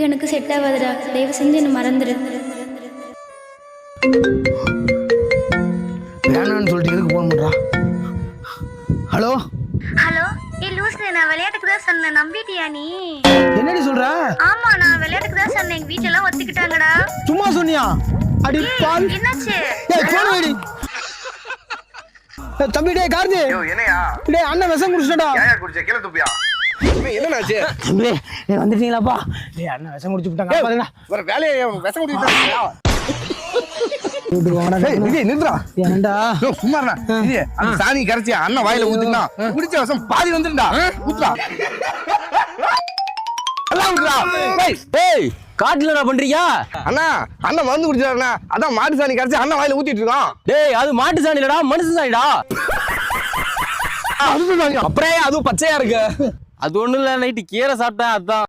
இதுக்கு எனக்கு செட் ஆகாதுடா. தயவு செஞ்சு என்னை மறந்துடு வேணான்னு சொல்லிட்டு எதுக்கு போன் பண்றா? ஹலோ ஹலோ ஏ லூசு நான் விளையாட்டுக்கு தான் சொன்னேன். நம்பிட்டியா நீ? என்னடி சொல்ற? ஆமா நான் விளையாட்டுக்கு தான் சொன்னேன். எங்க வீட்டுல எல்லாம் ஒத்துக்கிட்டாங்கடா. சும்மா சொன்னியா? அடி பால் என்னாச்சு? ஏய் போன் வைடி தம்பி டேய் கார்த்தி. என்னையா? டேய் அண்ணன் விஷம் குடிச்சிட்டா ஏயா குடிச்ச? கீழே துப்பியா? என்னன்னாச்சு தம்பி டேய் வந்துட்டீங்களாப்பா டேய் அண்ணன் விஷம் குடிச்சு விட்டாங்க பாருங்க வேற வேலையை விஷம் அந்த சாணி கரைச்சி அண்ணன் வாயில ஊத்துனா குடிச்ச விஷம் பாதி ஊத்துடா. டேய், ஏய் காட்டுலடா பண்றீங்க? அண்ணா அண்ணன் மருந்து குடிச்சாருண்ணா. அதான் மாட்டு சாணி கரைச்சி அண்ணன் வாயில ஊத்திட்டு இருக்கோம் டேய் அது மாட்டு சாணிலடா மனுஷன் சாணிடா. அப்புறம் அதுவும் பச்சையா இருக்கு? அது ஒன்றும் இல்லை நைட்டு கீரை சாப்பிட்டேன் அதான்.